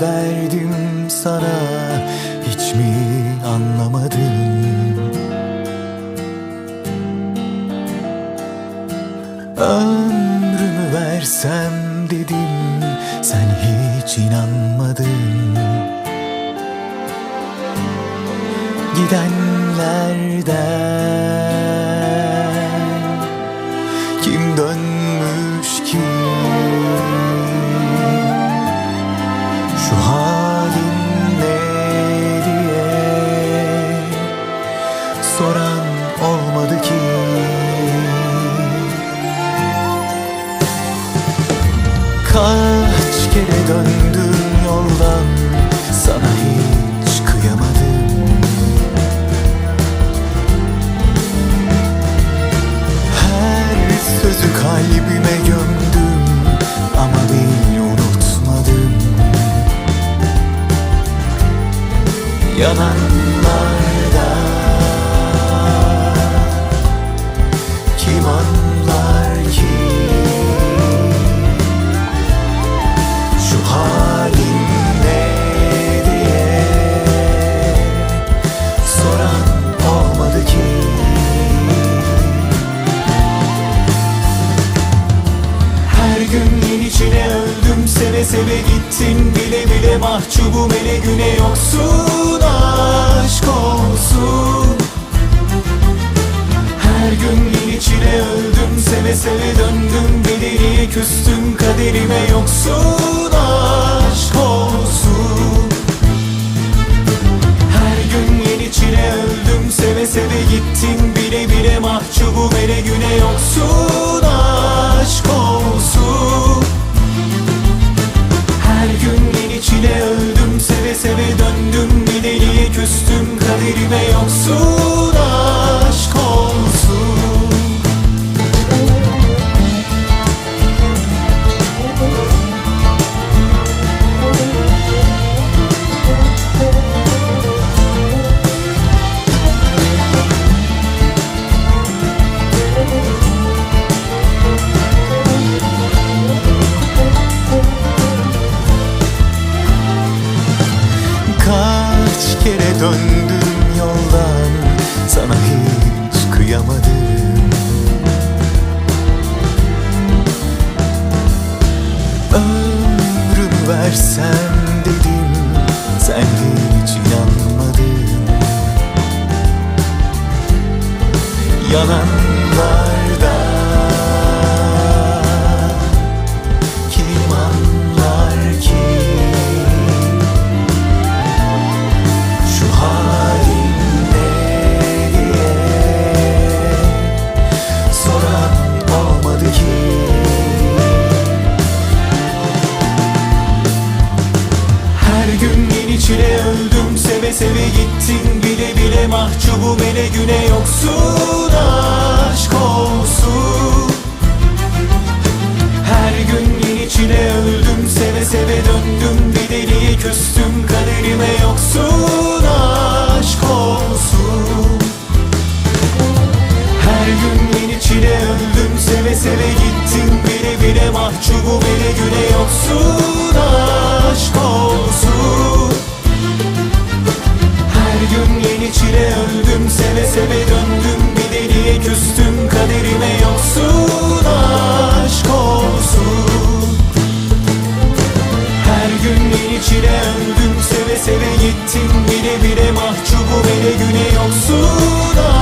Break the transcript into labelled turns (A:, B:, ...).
A: verdim sana Hiç mi anlamadın? Ömrümü versem dedim Sen hiç inanmadın. Gidenlerden Kim dönmüş ki Kaç kere döndüm yoldan Sana hiç kıyamadım. Her sözü kalbime gömdüm Ama bil unutmadım. Yananlarda seve gittin Bile bile mahcubum ele güne yoksun Aşk olsun. Her gün yeni çile öldüm Seve seve döndüm Bedeliye küstüm Kaderime yoksun Aşk olsun. Her gün yeni çile öldüm Seve seve gittim Bile bile mahcubum Ele güne yoksun döndüm yoldan Sana hiç kıyamadım. Ömrümü versem dedim Sen hiç inanmadın. Yananlarda Seve seve gittin Bile bile mahcubum. Ele güne yoksun Aşk olsun. Her gün yeni çile öldüm Seve seve döndüm. Bir deliye küstüm Kaderime yoksun Aşk olsun. Her gün yeni çile öldüm Seve seve gittim. Bile bile mahcubum Ele güne yoksun bile mahcubu bile güne yoksun.